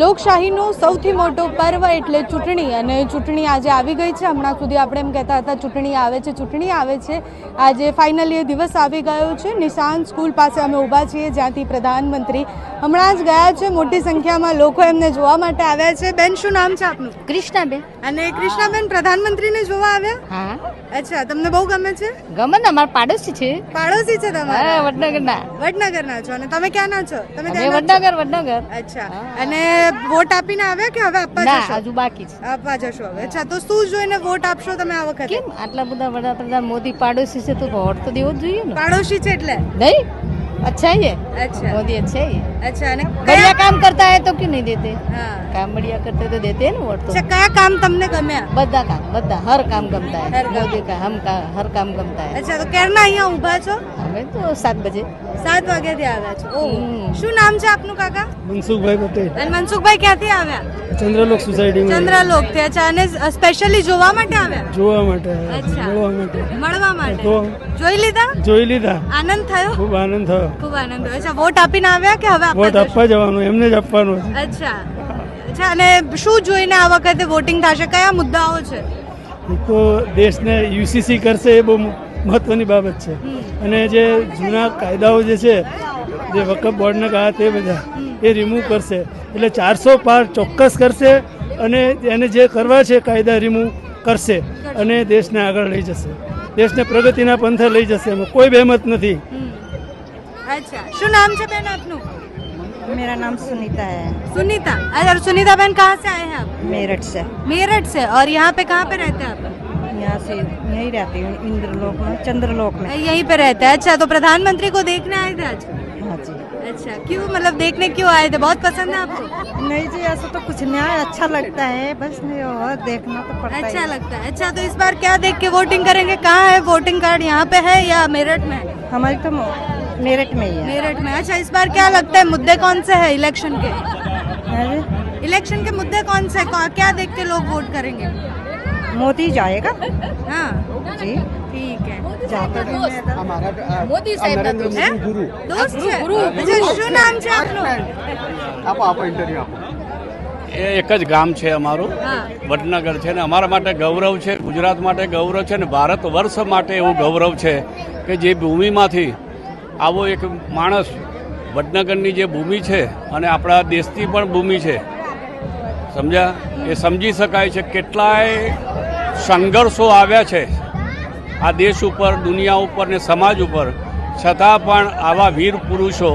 લોકશાહીનો સૌથી મોટો પર્વ એટલે ચૂંટણી અને ચૂંટણી આજે આવી ગઈ છે. હમણાં સુધી આપણે એમ કહેતા હતા, ચૂંટણી આવે છે, ચૂંટણી આવે છે. આજે ફાઇનલી એ દિવસ આવી ગયો છે. નિશાન સ્કૂલ પાસે અમે ઊભા છીએ જ્યાંથી પ્રધાનમંત્રી હમણાં જ ગયા છે મોટી સંખ્યામાં લોકો એમને જોવા માટે આવ્યા છે. બેન શું નામ છે આપનું? કૃષ્ણાબેન. અને કૃષ્ણાબેન પ્રધાનમંત્રીને જોવા આવ્યા? હા. અચ્છા તમને બહુ ગમે છે? ગમે ને અમારા પાડોશી છે. પાડોશી છે તમારા? વડનગરના. વડનગરના છો. અને તમે ક્યાંના છો? તમે? વડનગર વડનગર. અચ્છા. અને વોટ આપીને આવ્યા કે હવે આપવા જશો? હજુ બાકી છે. આપવા જશો હવે. અચ્છા તો શું જોઈને વોટ આપશો તમે આ વખતે? કેમ? આટલા બધા વડાપ્રધાન મોદી પાડોશી છે તો વોટ તો દેવો જ જોઈએ ને. પાડોશી છે એટલે? નહીં. अच्छा है ये અચ્છા मोदी अच्छे है ये અચ્છા અને बढ़िया કયા काम करता है तो क्यों नहीं देते હા काम बढ़िया करते तो देते हैं ना वोट तो અચ્છા કયા કામ તમને ગમ્યા બધા કામ બધા હર કામ ગમતા हर है काम। मोदी का हम का हर काम गमता है અચ્છા તો ક્યારના અહીંયા ઊભા છો हमें तो सात बजे સાત વાગ્યાથી આવ્યા છો ઓહ હમ. શું નામ છે આપનું કાકા મનસુખભાઈ પટેલ અને મનસુખભાઈ ક્યાંથી આવ્યા? ચંદ્રલોક સોસાયટી ચંદ્રલોકથી અચ્છા અને સ્પેશિયલી જોવા માટે આવ્યા? જોવા માટે અચ્છા. માટે. મળવા માટે? જોઈ લીધા? જોઈ લીધા. આનંદ થયો? ખૂબ આનંદ થયો. ખૂબ આનંદ થયો. અચ્છા વોટ આપીને આવ્યા કે હવે વોટ આપવા જવાનું એમને જ આપવાનું અચ્છા. અચ્છા અને શું જોઈને આ વખતે વોટિંગ થશે? કયા મુદ્દાઓ છે? એક તો દેશને યુસીસી કરશે એ બહુ મહત્વની બાબત છે. અને જે જૂના કાયદાઓ જે છે જે વકફ બોર્ડના કહા તે બધા. એ રિમૂવ કરશે એટલે ચારસો પાર ચોક્કસ કરશે અને એને જે કરવા છે કાયદા રિમૂવ કરશે અને દેશને આગળ લઈ જશે દેશને પ્રગતિના પંથે લઈ જશે એમાં કોઈ બહેમત નથી अच्छा શું નામ છે બેન આપનું मेरा नाम सुनीता है सुनीता अरे सुनीता बहन कहाँ से आए हैं आप मेरठ से मेरठ से और यहाँ पे कहाँ पे रहते हैं आप यहाँ से यहीं रहती हूँ इंद्रलोक में चंद्रलोक में यहीं पे रहते हैं अच्छा तो प्रधानमंत्री को देखने आए थे आज हाँ जी अच्छा क्यों? मतलब देखने क्यों आए थे? बहुत पसंद है आपको? नहीं जी ऐसा तो कुछ नहीं है अच्छा लगता है बस नहीं और देखना तो पड़ता अच्छा है लगता है। अच्छा तो इस बार क्या देख के वोटिंग करेंगे? कहाँ है वोटिंग कार्ड यहाँ पे है या मेरठ में? हमारी तो मेरठ में ही है। मेरठ में। अच्छा इस बार क्या लगता है मुद्दे कौन से है इलेक्शन के? इलेक्शन के मुद्दे कौन से हैं? क्या देख के लोग वोट करेंगे? मोदी जाएगा। हाँ। जी। है મોદી સાહેબ ના દોસ્ત. છે. અચ્છા શું નામ છે આપનું? એ એક જ ગામ છે અમારું. વડનગર છે ને અમારા માટે ગૌરવ છે ગુજરાત માટે ગૌરવ છે ને ભારત વર્ષ માટે એવું ગૌરવ છે કે જે ભૂમિમાંથી આવો એક માણસ વડનગરની જે ભૂમિ છે અને આપણા દેશની પણ ભૂમિ છે. સમજ્યા? એ સમજી શકાય છે કેટલાય સંઘર્ષો આવ્યા છે. આ દેશ ઉપર દુનિયા ઉપર ને સમાજ ઉપર છતાં પણ આવા વીર પુરુષો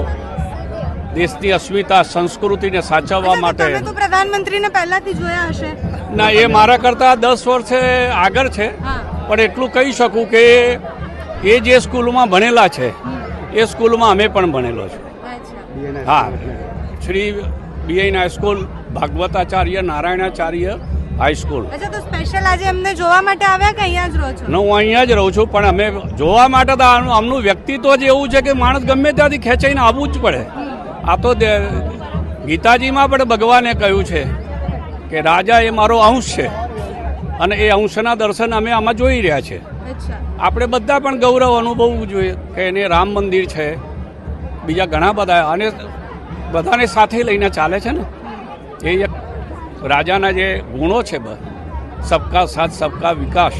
દેશની અસ્મિતા સંસ્કૃતિને સાચવવા માટે પ્રધાનમંત્રીને પહેલાથી જોયા હશે. ના એ મારા કરતાં દસ વર્ષે આગળ છે. પણ એટલું કહી શકું કે એ જે સ્કૂલમાં ભણેલા છે એ સ્કૂલમાં અમે પણ ભણેલો છે. હા. Shri બીઆઈન high school Bhagwatacharya Narayanacharya high school અચ્છા તો સ્પેશિયલ આજે અમને જોવા માટે આવ્યા કે અહીંયા જ રહો છો? હું અહીંયા જ રહું છું પણ અમે જોવા માટે તો આમનું વ્યક્તિત્વ જ એવું છે કે માણસ ગમે ત્યાંથી ખેંચાઈને આવવું જ પડે. આ તો ગીતાજીમાં પણ ભગવાને કહ્યું છે કે રાજા એ મારો અંશ છે અને એ અંશના દર્શન અમે આમાં જોઈ રહ્યા છે. આપણે બધા પણ ગૌરવ અનુભવવું જોઈએ કે એને રામ મંદિર છે બીજા ઘણા બધા અને બધાને સાથે લઈને ચાલે છે ને. એ એક રાજાના જે ગુણો છે બસ સબકા સાથ સબકા વિકાસ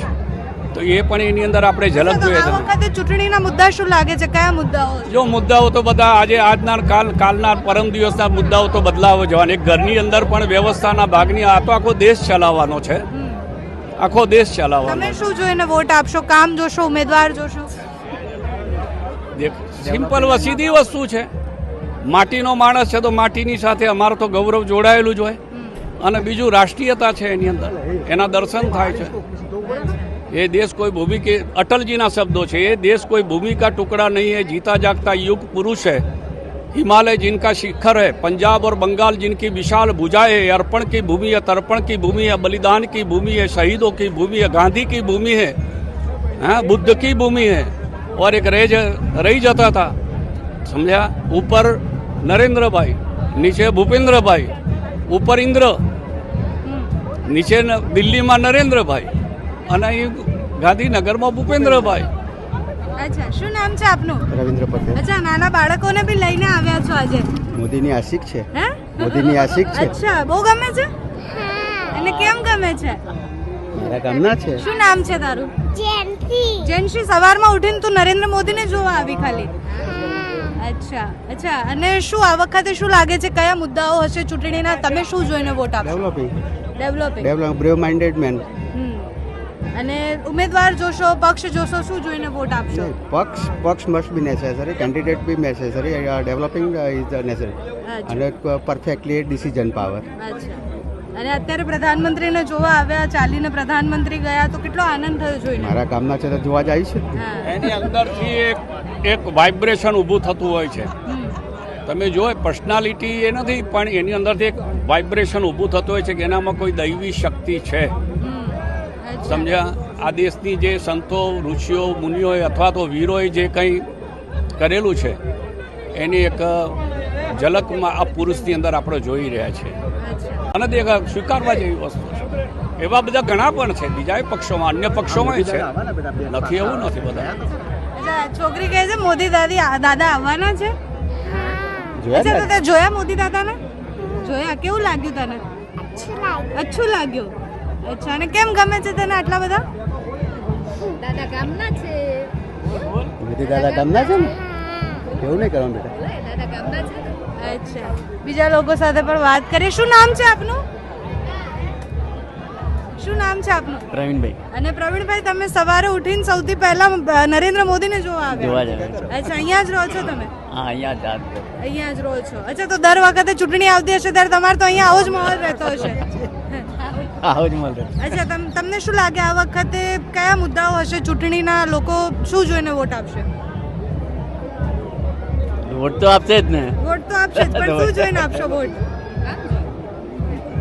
તો એ પણ એની અંદર આપણે ઝલક જોઈએ વખતે ચૂંટણીના મુદ્દા શું લાગે છે? કયા મુદ્દાઓ? જો મુદ્દાઓ તો બધા આજે આજના કાલ કાલના પરમ દિવસના મુદ્દાઓ તો બદલાવો જવાના. ઘરની અંદર પણ વ્યવસ્થાના ભાગની આ તો આખો દેશ ચલાવવાનો છે. આખો દેશ ચલાવવાનો તમે શું જોઈને વોટ આપશો? કામ જોશો? ઉમેદવાર જોશો? સિમ્પલ સીધી વસ્તુ છે. માટીનો માણસ છે તો માટીની સાથે અમારો તો ગૌરવ જોડાયેલું જ હોય. અને બીજું રાષ્ટ્રીયતા છે એની અંદર એના દર્શન થાય છે ये देश कोई भूमि के अटल जी ना शब्दों છે ये देश कोई भूमि का टुकड़ा नहीं है जीता जागता युग पुरुष है हिमालय जिनका शिखर है पंजाब और बंगाल जिनकी विशाल भुजाएं है अर्पण की भूमि है तर्पण की भूमि है बलिदान की भूमि है शहीदों की भूमि है गांधी की भूमि है हाँ बुद्ध की भूमि है और एक रह ज- रही जाता था समझा ऊपर नरेंद्र भाई नीचे भूपेंद्र भाई ऊपर इंद्र નીચે ન- દિલ્હીમાં નરેન્દ્રભાઈ અને અહીં ગાંધીનગરમાં ભૂપેન્દ્રભાઈ. અચ્છા શું નામ છે આપનું? રવિન્દ્ર પટેલ. અચ્છા નાના બાળકોને બી લઈને આવ્યા છો આજે? મોદીની આશિક છે. હે? મોદીની આશિક છે. અચ્છા બહુ ગમે છે? અને કેમ ગમે છે? મારા ગામના છે. શું નામ છે તારું? જેન્સી સવારમાં ઉઠીને તું નરેન્દ્ર મોદીને જોવા આવી ખાલી? અચ્છા અચ્છા અને શું આ વખતે શું લાગે છે? કયા મુદ્દાઓ હશે ચૂંટણીના? તમે શું જોઈને વોટ આપશો? Developing developing develop brave minded man અને ઉમેદવાર જોશો પક્ષ જોશો શું જોઈને વોટ આપશો? પક્ષ પક્ષ must be necessary candidate be necessary developing is necessary અને પરફેક્ટલી ડિસિઝન પાવર અચ્છા. અને અત્યારે પ્રધાનમંત્રીને જોવા આવ્યા ચાલીને પ્રધાનમંત્રી ગયા તો કેટલો આનંદ થયો જોઈને? મારા ગામના છે તો જોવા જાય છે. એની અંદરથી એક એક વાઇબ્રેશન ઊભું થતું હોય છે. તમે જો પર્સનાલિટી એ નથી પણ એની અંદરથી એક વાઇબ્રેશન ઊભું થતું હોય છે કે એનામાં કોઈ દૈવી શક્તિ છે. સમજ્યા? આ દેશની જે સંતો ઋષિઓ મુનિઓએ અથવા તો વીરોએ જે કંઈ કરેલું છે એની એક ઝલકમાં આ પુરુષની અંદર આપણે જોઈ રહ્યા છે. અને તે સ્વીકારવા જેવી વસ્તુ છે. એવા બધા ઘણા પણ છે બીજા પક્ષોમાં અન્ય પક્ષોમાં છે. નથી એવું નથી બધા. છોકરી કહે છે મોદી દાદી આ- દાદા આવવાના છે? અચ્છા તો તે જોયા મોદી દાદાને? જોયા? કેવું લાગ્યું તને? અચ્છું લાગ્યું. અચ્છા અને કેમ ગમે છે તને આટલા બધા? દાદા ગામના છે. મોદી દાદા ગામના છે ને? કેવું નહીં કરવાનું બેટા? દાદા ગામના છે અચ્છા. બીજા લોકો સાથે પણ વાત કરીએ. શું નામ છે આપનું? શું નામ છે આપનું? પ્રવીણભાઈ. અને પ્રવીણભાઈ તમે સવારે ઉઠીને સૌથી પહેલા નરેન્દ્ર મોદીને જોવા જોવા આવ્યા અચ્છા અહીંયા જ રહો છો તમે? હા અહીંયા જ આજ અહીંયા જ રહો છો. અચ્છા તો દર વખતે ચૂંટણી આવતી હશે ત્યારે તમારે તો અહીંયા આવો જ માહોલ રહેતો હશે. આવો જ માહોલ અચ્છા તમ તમને શું લાગે આ વખતે કયા મુદ્દાઓ હશે? ચૂંટણીના લોકો શું જોઈને વોટ આપશે? વોટ તો આપશે જ ને. વોટ તો આપશે જ પણ શું જોઈને આપશો વોટ?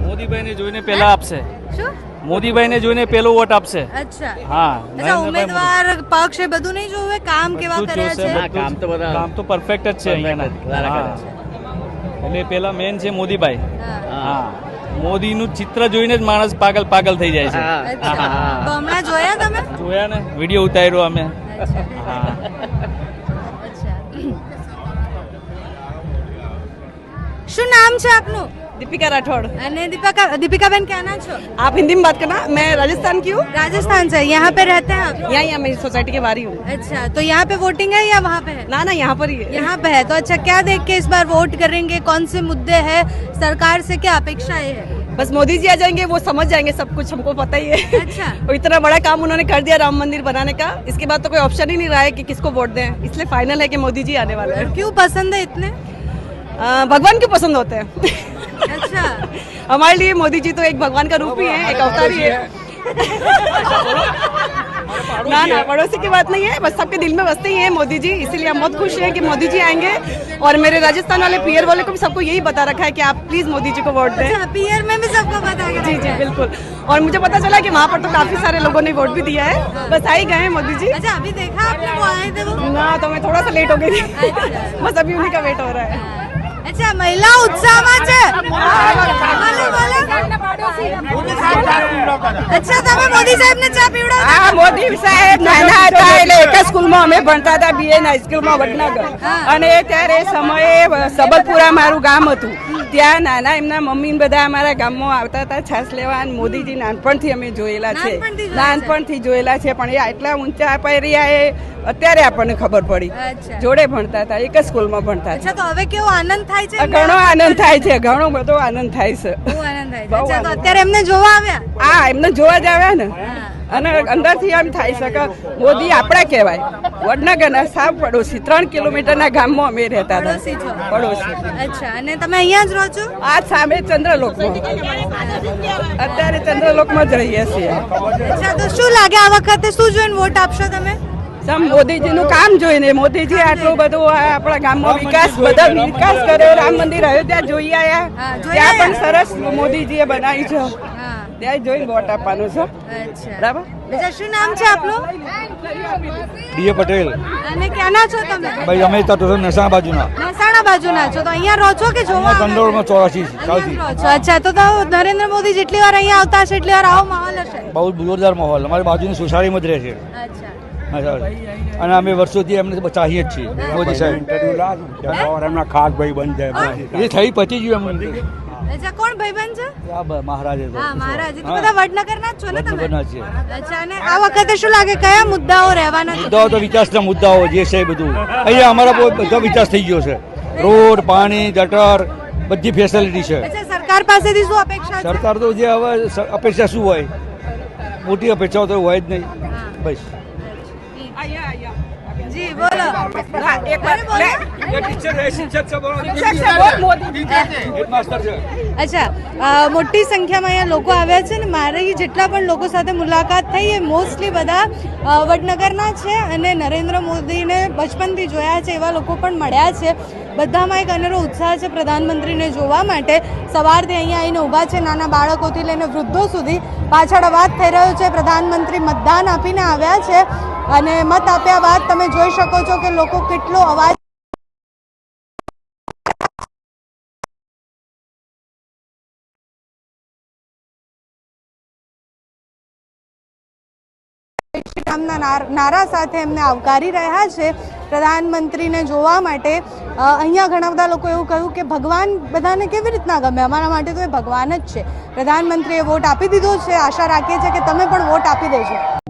મોદીભાઈને જોઈને પહેલા આપશે. શું? મોદીભાઈને જોઈને પેલો વોટ આપશે. અચ્છા. હા ઉમેદવાર પક્ષ એ બધું નહીં જોવે? કામ કેવા જોશે, છે? કામ તો બધા- કામ તો પરફેક્ટ જ છે અહીંયાના. એટલે પેલા મેન છે મોદીભાઈ. હા. હા. મોદીનું ચિત્ર જોઈને જ માણસ પાગલ પાગલ થઈ જાય છે. હમણાં જોયા તમે? જોયા ને? વીડિયો ઉતાર્યો અમે. હા. શું નામ છે આપનું? दीपिका राठौड़। दीपिका दीपिका बहन क्या नाम छो? आप हिंदी में बात करना मैं राजस्थान की हूँ। राजस्थान से यहाँ पे रहते हैं आप? यहाँ यहाँ मेरी सोसाइटी के बाहर ही हूँ। अच्छा तो यहाँ पे वोटिंग है या वहाँ पे है? ना ना यहाँ पर ही है। यहाँ पे है तो अच्छा क्या देख के इस बार वोट करेंगे? कौन से मुद्दे है? सरकार से क्या अपेक्षाएँ है? बस मोदी जी आ जाएँगे वो समझ जाएँगे सब कुछ हमको पता ही है। अच्छा। इतना बड़ा काम उन्होंने कर दिया राम मंदिर बनाने का। इसके बाद तो कोई ऑप्शन ही नहीं रहा है कि किसको वोट दें। इसलिए फाइनल है कि मोदी जी आने वाले हैं। क्यों पसंद है इतने? भगवान क्यों पसंद होते हैं? अच्छा। हमारे लिए मोदी जी तो एक भगवान का रूप ही है एक अवतार ही है। ना ना पड़ोसी की बात नहीं है बस सबके दिल में बसते ही हैं मोदी जी इसीलिए हम बहुत खुश हैं कि मोदी जी आएँगे। और मेरे राजस्थान वाले पीयर वाले को भी सबको यही बता रखा है कि आप प्लीज़ मोदी जी को वोट दें। अच्छा पीयर में भी सबको है जी जी बिल्कुल। और मुझे पता चला कि वहाँ पर तो काफ़ी सारे लोगों ने वोट भी दिया है। बस आ ही गए हैं मोदी जी। अच्छा अभी देखा आपने वो आए थे वो? ना तो मैं थोड़ा सा लेट हो गई थी। अच्छा। बस अभी उन्हीं का वेट हो रहा है। અચ્છા મહિલા ઉત્સાહમાં છે. બોલો, બોલો. અચ્છા તમે મોદી સાહેબને ચા પીવડાવો. હા મોદી સાહેબ નાના હતા એટલે એક જ સ્કૂલમાં અમે ભણતા હતા બીએન હાઈસ્કૂલમાં વડનગર. અને ત્યારે સમયે સબલપુરા મારું ગામ હતું. ત્યાં નાના એમના મમ્મી બધા અમારા ગામમાં આવતા હતા છાસ લેવા અને મોદીજી નાનપણથી અમે જોયેલા છે. નાનપણથી જોયેલા છે. પણ એ આટલા ઊંચા રહ્યા એ અત્યારે આપણને ખબર પડી. જોડે ભણતા હતા એક જ સ્કૂલમાં ભણતા તો હવે કેવો આનંદ થાય છે ઘણો આનંદ થાય છે ઘણો બધો આનંદ થાય છે. બહુ આનંદ થાય છે. અત્યારે એમને જોવા આવ્યા? હા એમને જોવા જ આવ્યા ને. અને અંદરથી એમ થાય છે કે મોદી આપણા કહેવાય. વડનગરના સાવ પડોશી ત્રણ કિલોમીટરના ગામમાં અમે રહેતા હતા. પડોશી અચ્છા અને તમે અહીંયા જ રહો છો? આ સામે ચંદ્રલોકમાં. અત્યારે ચંદ્રલોકમાં જ રહીએ છીએ. અચ્છા તો શું લાગે આ વખતે? શું જોઈને વોટ આપશો તમે? સમ મોદીજીનું કામ જોઈને મોદીજી આટલું બધું આપણા ગામમાં વિકાસ બધા વિકાસ કર્યો રામ મંદિર અયોધ્યા જોઈ આવ્યા ત્યાં પણ સરસ મોદીજીએ બનાવી છે. ત્યાં જોઈને વોટ આપવાનું છે. બરાબર? શું નામ છે આપનું? D A Patel. અને ક્યાંના છો તમે? ભાઈ અમે તો બાજુના. બાજુના છો. તો અહીંયા રહો છો કે જોવા કંડોળમાં ચોરાસી છો અચ્છા તો તો નરેન્દ્ર મોદી જેટલી વાર અહીંયા આવતા હશે એટલી વાર આવો માહોલ હશે. બહુ જોરદાર માહોલ. અમારી બાજુની સોસાયટીમાં જ રહે છે. અચ્છા. અને અમે વર્ષોથી એમને ચાહીએ જ છીએ. મોદી સાહેબ એમના ખાસ ભાઈ બન જાય. એ થઈ પતી ગયું એમ. અચ્છા કોણ ભાઈબંધ છે? આ મહારાજે તો. હા મહારાજ. તો બધા વડનગરના છો ને તમે? અચ્છા અને આ વખતે શું લાગે? કયા મુદ્દાઓ રહેવાના છે? મુદ્દાઓ તો વિકાસના મુદ્દાઓ જે છે એ બધું. અહીંયા અમારા બહુ બધો વિકાસ થઈ ગયો છે. રોડ પાણી ગટર બધી ફેસિલિટી છે. અચ્છા સરકાર પાસેથી શું અપેક્ષા સરકાર તો જે હવે અપેક્ષા શું હોય? મોટી અપેક્ષાઓ તો હોય જ નહીં. બસ. બોલો. હા, એક વાર. અરે બોલો. શિક્ષક છે, બોલ, મોદી. અચ્છા મોટી સંખ્યામાં અહીંયા લોકો આવ્યા છે ને મારી જેટલા પણ લોકો સાથે મુલાકાત થઈ એ મોસ્ટલી બધા વડનગરના છે અને નરેન્દ્ર મોદીને બચપનથી જોયા છે એવા લોકો પણ મળ્યા છે. બધામાં એક અનેરો ઉત્સાહ છે પ્રધાનમંત્રીને જોવા માટે. સવારથી અહીંયા આવીને ઊભા છે નાના બાળકોથી લઈને વૃદ્ધો સુધી. પાછળ અવાજ થઈ રહ્યો છે પ્રધાનમંત્રી મતદાન આપીને આવ્યા છે. અને મત આપ્યા બાદ તમે જોઈ શકો છો કે લોકો કેટલો અવાજ નાર- નારા સાથે એમને આવકારી રહ્યા છે. પ્રધાનમંત્રીને જોવા માટે અહીંયા ઘણા બધા લોકો એવું કહ્યું કે ભગવાન બધાને કેવી રીતના ગમે? અમારા માટે તો એ ભગવાન જ છે. પ્રધાનમંત્રીએ વોટ આપી દીધો છે. આશા રાખીએ છીએ કે તમે પણ વોટ આપી દેજો.